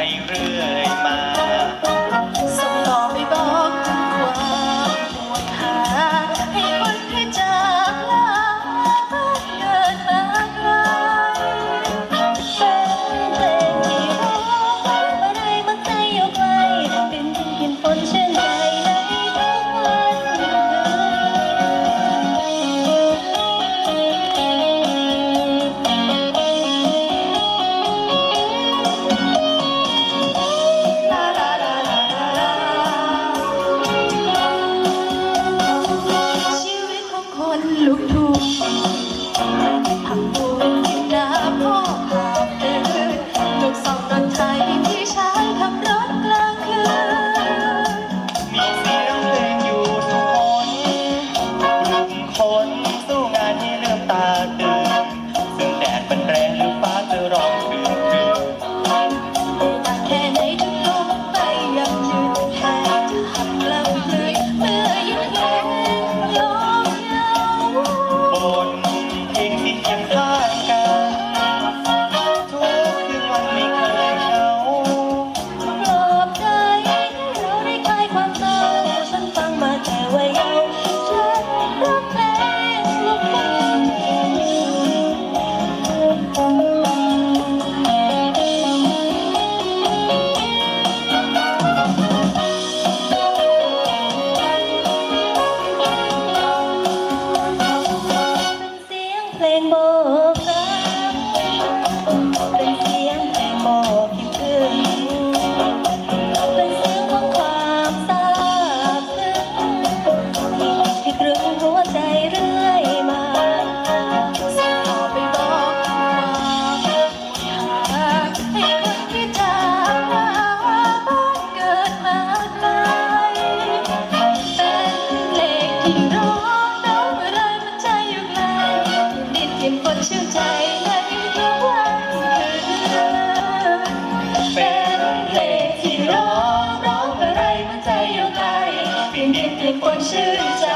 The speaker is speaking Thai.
ไปเรื่อยมา ลูงผักบุน้ำพ่อขาเตือนลูกสองรถไฟที่ช้ขับรถกลางคืนมีเสียงเพลงอยู่ทุกคนลุ่คนสู้งานที่ลืมตาตื่ อยู่ไกลเปลี่ยนดินด้วยคนชื่นใจ